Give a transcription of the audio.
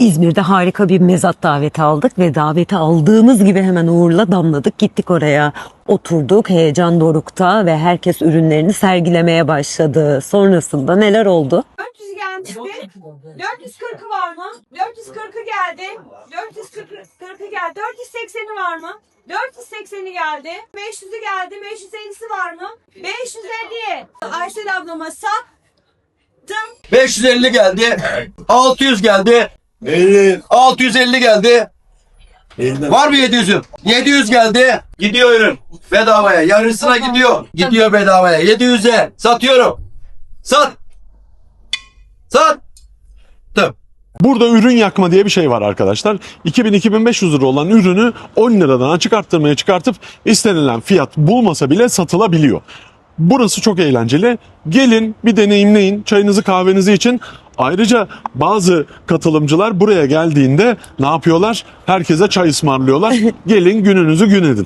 İzmir'de harika bir mezat daveti aldık ve daveti aldığımız gibi hemen Uğur'la damladık. Gittik oraya oturduk heyecan dorukta ve herkes ürünlerini sergilemeye başladı. Sonrasında neler oldu? 400 gelmişti. 440'ı var mı? 440'ı geldi. 440'ı geldi. 480'i var mı? 480'i geldi. 500'ü geldi. 550'si var mı? 550'ye Aysel ablama sattım. 550 geldi. 600 geldi. 50. 650 geldi. Var mı 700'üm? 700 geldi. Gidiyor ürün. Bedavaya. Yarısına gidiyor. Gidiyor bedavaya. 700'e. Satıyorum. Sat. Sat. Tım. Burada ürün yakma diye bir şey var arkadaşlar. 2000-2500 lira olan ürünü 10 liradan açık arttırmaya çıkartıp istenilen fiyat bulmasa bile satılabiliyor. Burası çok eğlenceli. Gelin bir deneyimleyin çayınızı kahvenizi için. Ayrıca bazı katılımcılar buraya geldiğinde ne yapıyorlar? Herkese çay ısmarlıyorlar. Gelin gününüzü gün edin.